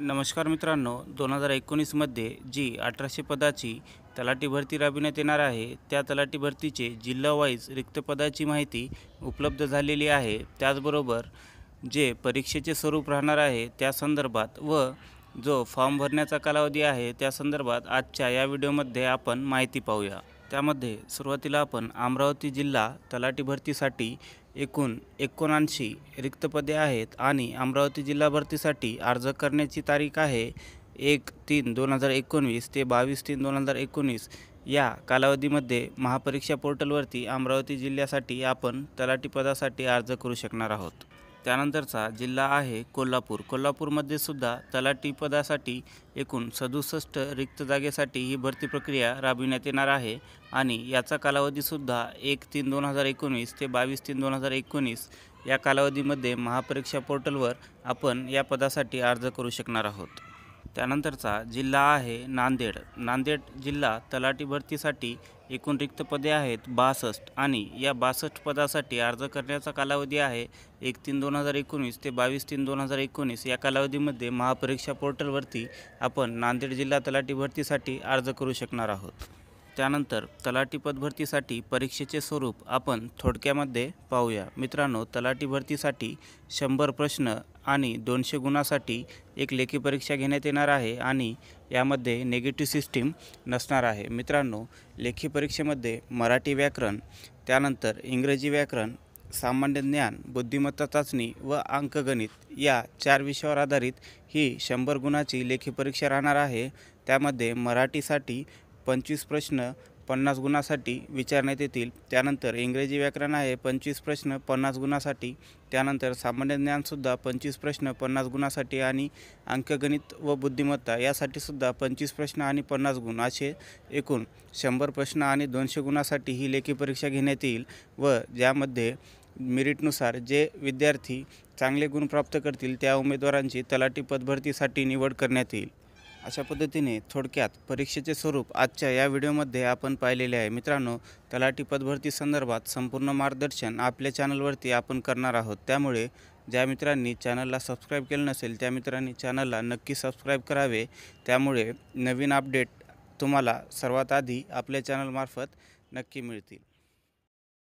नमस्कार मित्रांनो दोन हजार एकोणीसमध्ये जी अठराशे पदाची तलाठी भरती राबविण्यात येणार आहे त्या तलाठी भरतीचे जिल्हावाईज रिक्त पदाची माहिती उपलब्ध झालेली आहे. त्याचबरोबर जे परीक्षेचे स्वरूप राहणार आहे त्या संदर्भात व जो फॉर्म भरण्याचा कालावधी आहे त्या संदर्भात आजच्या या व्हिडिओमध्ये आपण माहिती पाहूया. त्यामध्ये सुरुवातीला आपण अमरावती जिल्हा तलाठी भरतीसाठी एकूण एकोणऐंशी रिक्त पदे आहेत आणि अमरावती जिल्हा भरतीसाठी अर्ज करण्याची तारीख आहे एक तीन दोन हजार एकोणवीस ते बावीस तीन दोन हजार एकोणीस या कालावधीमध्ये महापरीक्षा पोर्टलवरती अमरावती जिल्ह्यासाठी आपण तलाठी पदासाठी अर्ज करू शकणार आहोत. त्यानंतरचा जिल्हा आहे कोल्हापूर. कोल्हापूरमध्ये सुद्धा तलाठी पदासाठी एकूण सदुसष्ट रिक्त जागेसाठी ही भरती प्रक्रिया राबविण्यात येणार आहे आणि याचा कालावधीसुद्धा एक तीन दोन हजार एकोणीस ते बावीस तीन दोन हजार एकोणीस या कालावधीमध्ये महापरीक्षा पोर्टलवर आपण या पदासाठी अर्ज करू शकणार आहोत. त्यानंतरचा जिल्हा आहे नांदेड. नांदेड जिल्हा तलाठी भरतीसाठी एकूण रिक्त पदे आहेत बासष्ट आणि या बासष्ट पदासाठी अर्ज करण्याचा कालावधी आहे एक तीन दोन हजार एकोणीस ते बावीस तीन दोन हजार एकोणीस. या कालावधीमध्ये महापरीक्षा पोर्टलवरती आपण नांदेड जिल्हा तलाठी भरतीसाठी अर्ज करू शकणार आहोत. त्यानंतर तलाठी पदभरतीसाठी परीक्षेचे स्वरूप आपण थोडक्यामध्ये पाहूया. मित्रांनो तलाठी भरतीसाठी शंभर प्रश्न आणि दोनशे गुणासाठी एक लेखी परीक्षा घेण्यात येणार आहे आणि यामध्ये नेगेटिव्ह सिस्टीम नसणार आहे. मित्रांनो लेखी परीक्षेमध्ये मराठी व्याकरण त्यानंतर इंग्रजी व्याकरण सामान्य ज्ञान बुद्धिमत्ता चाचणी व अंकगणित या चार विषयावर आधारित ही शंभर गुणाची लेखी परीक्षा राहणार आहे. त्यामध्ये मराठीसाठी पंचवीस प्रश्न पन्नास गुणासाठी विचारण्यात येतील. त्यानंतर इंग्रजी व्याकरण आहे पंचवीस प्रश्न पन्नास गुणासाठी. त्यानंतर सामान्य ज्ञानसुद्धा पंचवीस प्रश्न पन्नास गुणासाठी आणि अंकगणित व बुद्धिमत्ता यासाठीसुद्धा पंचवीस प्रश्न आणि पन्नास गुण असे एकूण शंभर प्रश्न आणि दोनशे गुणासाठी ही लेखी परीक्षा घेण्यात येईल व ज्यामध्ये मेरिटनुसार जे विद्यार्थी चांगले गुण प्राप्त करतील त्या उमेदवारांची तलाठी पदभरतीसाठी निवड करण्यात येईल. अशा पद्धतीने थोडक्यात परीक्षेचे स्वरूप आजच्या या व्हिडिओमध्ये आपण पाहिलेले आहे. मित्रांनो तलाठी पदभरती संदर्भात संपूर्ण मार्गदर्शन आपल्या चॅनलवरती आपण करणार आहोत. त्यामुळे ज्या मित्रांनी चॅनलला सबस्क्राईब केलं नसेल त्या मित्रांनी चॅनलला नक्की सबस्क्राईब करावे. त्यामुळे नवीन अपडेट तुम्हाला सर्वात आधी आपल्या चॅनलमार्फत नक्की मिळतील.